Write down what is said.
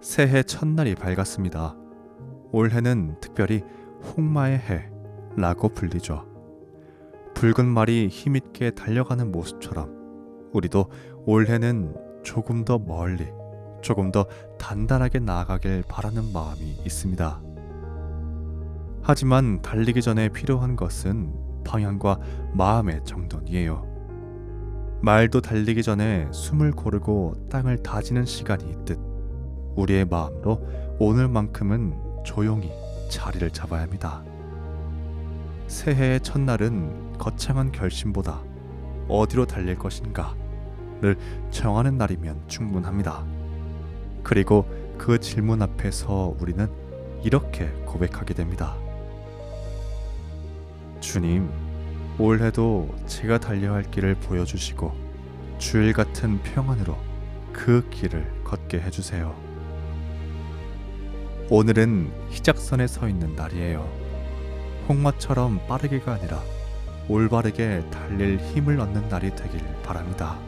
새해 첫날이 밝았습니다. 올해는 특별히 홍마의 해라고 불리죠. 붉은 말이 힘있게 달려가는 모습처럼 우리도 올해는 조금 더 멀리, 조금 더 단단하게 나아가길 바라는 마음이 있습니다. 하지만 달리기 전에 필요한 것은 방향과 마음의 정돈이에요. 말도 달리기 전에 숨을 고르고 땅을 다지는 시간이 있듯 우리의 마음으로 오늘만큼은 조용히 자리를 잡아야 합니다. 새해의 첫날은 거창한 결심보다 어디로 달릴 것인가를 정하는 날이면 충분합니다. 그리고 그 질문 앞에서 우리는 이렇게 고백하게 됩니다. 주님, 올해도 제가 달려야 할 길을 보여주시고 주일 같은 평안으로 그 길을 걷게 해주세요. 오늘은 희작선에 서 있는 날이에요. 홍마처럼 빠르게가 아니라 올바르게 달릴 힘을 얻는 날이 되길 바랍니다.